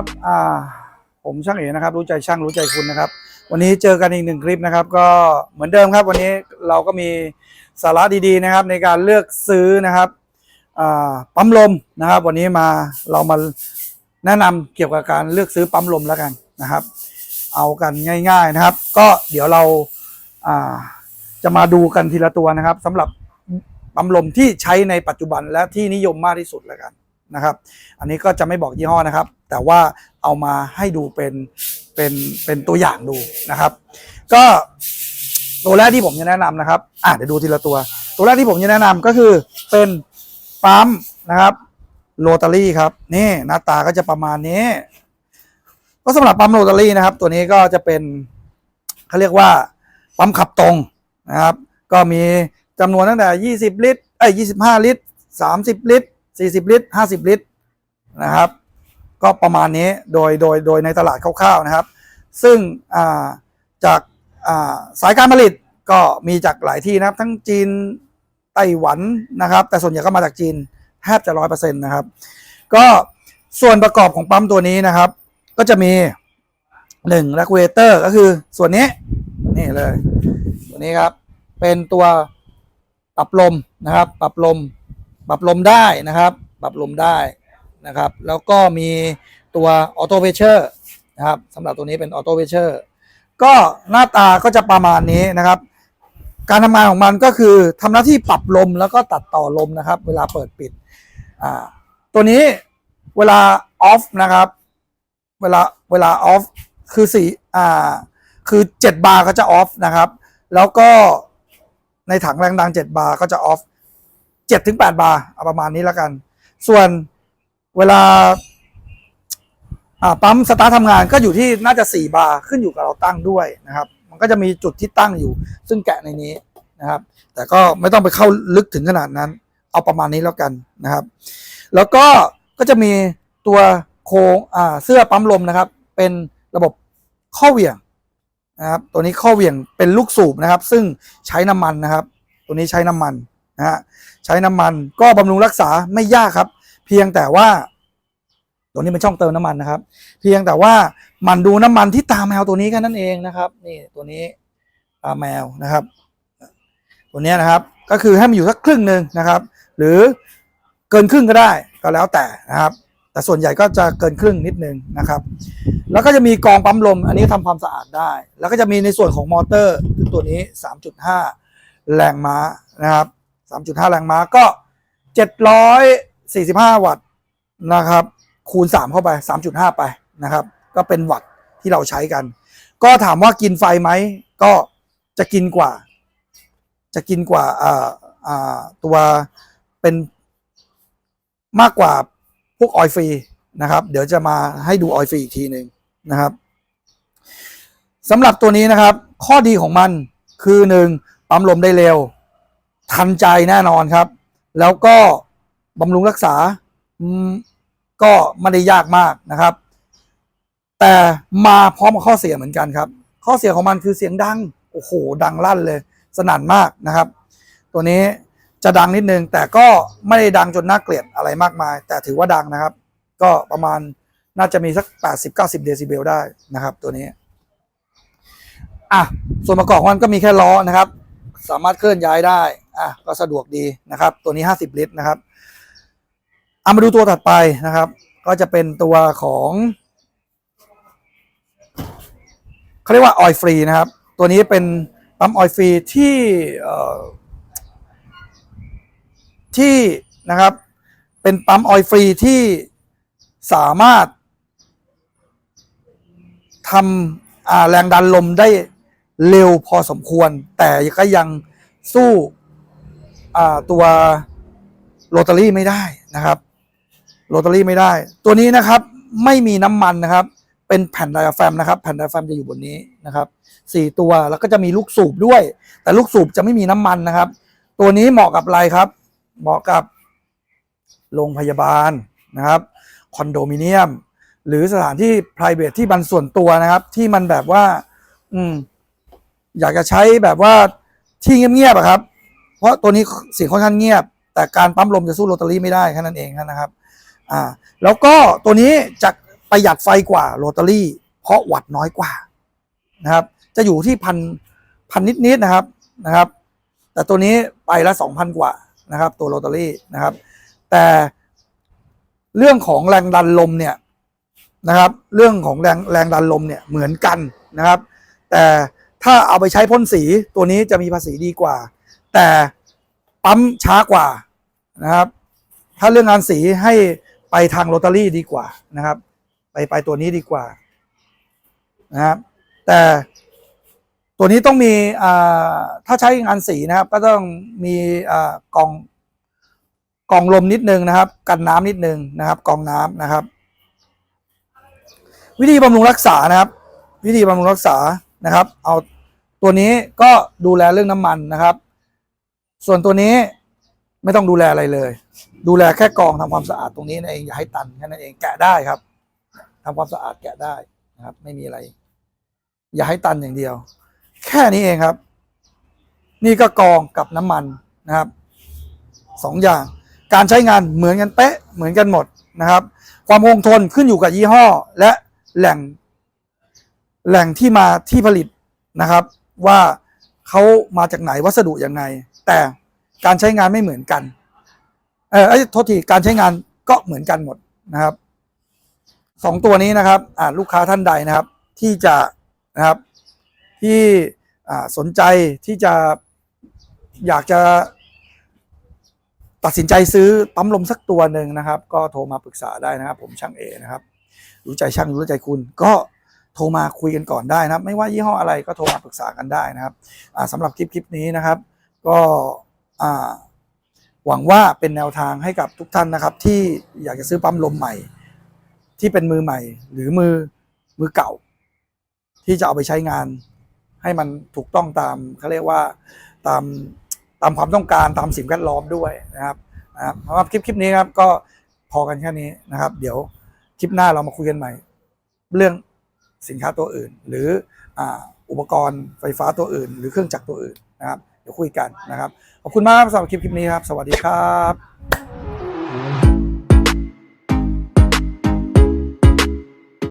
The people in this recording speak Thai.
ครับ อ่า ผมช่างเอ๋นะครับ รู้ใจช่างรู้ใจคุณนะครับ วันนี้เจอกันอีกหนึ่งคลิปนะครับ ก็เหมือนเดิมครับ วันนี้เราก็มีสาระดีๆนะครับ ในการเลือกซื้อนะครับ อ่า ปั๊มลมนะครับ วันนี้มาเรามาแนะนำเกี่ยวกับการเลือกซื้อปั๊มลมแล้วกันนะครับ เอากันง่าย ๆนะครับ ก็เดี๋ยวเราอ่าจะมาดูกันทีละตัวนะครับสำหรับปั๊มลมที่ใช้ในปัจจุบันและที่นิยมมากที่สุดแล้วกันนะครับ อันนี้ก็จะไม่บอกยี่ห้อนะครับ แต่ว่าเอามาให้ดูเป็นเป็นเป็นตัวอย่างดูนะครับ ก็ตัวแรกที่ผมจะแนะนำนะครับอะเดี๋ยวดูทีละตัว ตัวแรกที่ผมจะแนะนำก็คือเป็นปั๊มนะครับโรตารี่ครับนี่หน้าตาก็จะประมาณนี้ ก็สำหรับปั๊มโรตารี่นะครับ ตัวนี้ก็จะเป็นเขาเรียกว่าปั๊มขับตรงนะครับ ก็มีจำนวนตั้งแต่ 20 ลิตรเอ้ย25 ลิตร 30 ลิตร 40 ลิตร 50 ลิตรนะครับ ก็ประมาณนี้โดยโดยโดยในตลาดคร่าวๆนะครับ ซึ่งาจากาสายการผลิตก็มีจากหลายที่นะครับ ทั้งจีนไต้หวันนะครับ แต่ส่วนใหญ่ก็มาจากจีนแทบจะร้อยเปอร์เซ็นต์นะครับ ก็ส่วนประกอบของปั๊มตัวนี้นะครับ ก็จะมีหนึ่ง r e g u l a t o r ก็คือส่วนนี้นี่เลยตัวนี้ครับ เป็นตัวปรับลมนะครับ ปรับลม ปรับลมได้นะครับ ปรับลมได้ นะครับ แล้วก็มีตัวออโต้เพเชอร์นะครับสำหรับตัวนี้เป็นออโต้เพเชอร์ก็หน้าตาก็จะประมาณนี้นะครับ การทำงานของมันก็คือทำหน้าที่ปรับลมแล้วก็ตัดต่อลมนะครับ เวลาเปิดปิดอ่าตัวนี้เวลาออฟนะครับ เวลาเวลาออฟคือสีอ่าคือ7บาร์ก็จะออฟนะครับ แล้วก็ในถังแรงดัน7บาร์ก็จะออฟ7ถึง8บาร์เอาประมาณนี้แล้วกัน ส่วน เวลาปั๊มสตาร์ททำงานก็อยู่ที่น่าจะ 4 บาร์ขึ้นอยู่กับเราตั้งด้วยนะครับ มันก็จะมีจุดที่ตั้งอยู่ ซึ่งแกะในนี้นะครับ แต่ก็ไม่ต้องไปเข้าลึกถึงขนาดนั้น เอาประมาณนี้แล้วกันนะครับ แล้วก็ก็จะมีตัวโคงอ่าเสื้อปั๊มลมนะครับ เป็นระบบข้อเหวี่ยงนะครับตัวนี้ข้อเหวี่ยงเป็นลูกสูบนะครับ ซึ่งใช้น้ำมันนะครับ ตัวนี้ใช้น้ำมันนะฮะใช้น้ำมันก็บำรุงรักษาไม่ยากครับ พียงแต่ว่าตัวนี้เป็นช่องเติมน้ำมันนะครับ เพียงแต่ว่ามันดูน้ำมันที่ตาแมวตัวนี้แค่นั้นเองนะครับ นี่ตัวนี้ตาแมวนะครับ ตัวนี้นะครับ ก็คือให้มันอยู่สักครึ่งหนึ่งนะครับ หรือเกินครึ่งก็ได้ก็แล้วแต่นะครับ แต่ส่วนใหญ่ก็จะเกินครึ่งนิดนึงนะครับ แล้วก็จะมีกองปั๊มลม อันนี้ทำความสะอาดได้ แล้วก็จะมีในส่วนของมอเตอร์คือตัวนี้ 3.5 แรงม้านะครับ 3.5 แรงม้าก็ 45 วัตต์นะครับ คูณ 3 เข้าไป 3.5 ไปนะครับ ก็เป็นวัตต์ที่เราใช้กัน ก็ถามว่ากินไฟไหม ก็จะกินกว่า จะกินกว่าอ่าอ่าตัวเป็นมากกว่าพวกออยฟรีนะครับ เดี๋ยวจะมาให้ดูออยฟรีอีกทีหนึ่งนะครับสำหรับตัวนี้นะครับ ข้อดีของมันคือหนึ่งปั๊มลมได้เร็ว ทันใจแน่นอนครับ แล้วก็ บำรุงรักษาก็ไม่ได้ยากมากนะครับ แต่มาพร้อมกับข้อเสียเหมือนกันครับ ข้อเสียของมันคือเสียงดัง โอ้โห ดังลั่นเลย สนั่นมากนะครับ ตัวนี้จะดังนิดนึง แต่ก็ไม่ได้ดังจนน่าเกลียดอะไรมากมาย แต่ถือว่าดังนะครับ ก็ประมาณน่าจะมีสัก 80-90 เดซิเบลได้นะครับ ตัวนี้อะส่วนประกอบของมันก็มีแค่ล้อนะครับ สามารถเคลื่อนย้ายได้อะก็สะดวกดีนะครับ ตัวนี้ 50 ลิตรนะครับ เอามาดูตัวถัดไปนะครับ ก็จะเป็นตัวของเขาเรียกว่าออยฟรีนะครับ ตัวนี้เป็นปั๊มออยฟรีที่ที่นะครับ เป็นปั๊มออยฟรีที่สามารถทำแรงดันลมได้เร็วพอสมควร แต่ก็ยังสู้ตัวโรตารี่ไม่ได้นะครับ โรตารี่ไม่ได้ ตัวนี้นะครับไม่มีน้ำมันนะครับ เป็นแผ่นไดอะแฟมนะครับ แผ่นไดอะแฟมจะอยู่บนนี้นะครับสี่ตัวแล้วก็จะมีลูกสูบด้วย แต่ลูกสูบจะไม่มีน้ำมันนะครับ ตัวนี้เหมาะกับอะไรครับ เหมาะกับโรงพยาบาลนะครับคอนโดมิเนียม หรือสถานที่ p r i v a t e ที่มันส่วนตัวนะครับ ที่มันแบบว่า อืม อยากจะใช้แบบว่าที่เงียบๆอะครับ เพราะตัวนี้เสียงค่อนข้างเงียบ แต่การปั๊มลมจะสู้โรตารี่ไม่ได้แค่นั้นเองนะครับ อ่าแล้วก็ตัวนี้จากประหยัดไฟกว่าโรตารี่ เพราะวัตต์น้อยกว่านะครับ จะอยู่ที่พันพันนิดๆนะครับนะครับ แต่ตัวนี้ไปละสองพันกว่านะครับ ตัวโรตารี่นะครับ แต่เรื่องของแรงดันลมเนี่ยนะครับ เรื่องของแรงแรงดันลมเนี่ยเหมือนกันนะครับ แต่ถ้าเอาไปใช้พ่นสีตัวนี้จะมีภาษีดีกว่า แต่ปั๊มช้ากว่านะครับ ถ้าเรื่องงานสีให้ ไปทางโรตารี่ดีกว่านะครับ ไปไปตัวนี้ดีกว่านะครับแต่ตัวนี้ต้องมีถ้าใช้งานสีนะครับ ก็ต้องมีกล่องกล่องลมนิดนึงนะครับ กันน้ำนิดนึงนะครับกล่องน้ำนะครับ วิธีบำรุงรักษานะครับ วิธีบำรุงรักษานะครับ เอาตัวนี้ก็ดูแลเรื่องน้ำมันนะครับ ส่วนตัวนี้ไม่ต้องดูแลอะไรเลย ดูแลแค่กองทำความสะอาดตรงนี้นั่นเองอย่าให้ตันแค่นั้นเองแกะได้ครับทำความสะอาดแกะได้นะครับ ไม่มีอะไร อย่าให้ตันอย่างเดียว แค่นี้เองครับ นี่ก็กองกับน้ำมันนะครับสองอย่าง การใช้งานเหมือนกันเป๊ะเหมือนกันหมดนะครับ ความคงทนขึ้นอยู่กับยี่ห้อ และแหล่ง แหล่งที่มาที่ผลิตนะครับ ว่าเขามาจากไหนวัสดุยังไง แต่การใช้งานไม่เหมือนกัน เออเอ้ยโทษทีการใช้งานก็เหมือนกันหมดนะครับสองตัวนี้นะครับอ่าลูกค้าท่านใดนะครับ ที่จะนะครับที่อ่าสนใจที่จะอยากจะตัดสินใจซื้อปั๊มลมสักตัวหนึ่งนะครับ ก็โทรมาปรึกษาได้นะครับ ผมช่างเอนะครับรู้ใจช่างรู้ใจคุณ ก็โทรมาคุยกันก่อนได้นะครับ ไม่ว่ายี่ห้ออะไรก็โทรมาปรึกษากันได้นะครับอ่าสำหรับคลิปคลิปนี้นะครับ ก็อ่า หวังว่าเป็นแนวทางให้กับทุกท่านนะครับ ที่อยากจะซื้อปั๊มลมใหม่ ที่เป็นมือใหม่ หรือมือมือเก่า ที่จะเอาไปใช้งาน ให้มันถูกต้องตามเขาเรียกว่าตามตามความต้องการตามสิ่งแวดล้อมด้วยนะครับนะครับสำหรับคลิปคลิปนี้ครับก็พอกันแค่นี้นะครับ เดี๋ยวคลิปหน้าเรามาคุยกันใหม่ เรื่องสินค้าตัวอื่น หรืออ,อุปกรณ์ไฟฟ้าตัวอื่น หรือเครื่องจักรตัวอื่นนะครับ เดี๋ยวคุยกันนะครับ ขอบคุณมากสำหรับคลิปคลิปนี้ครับ สวัสดีครับ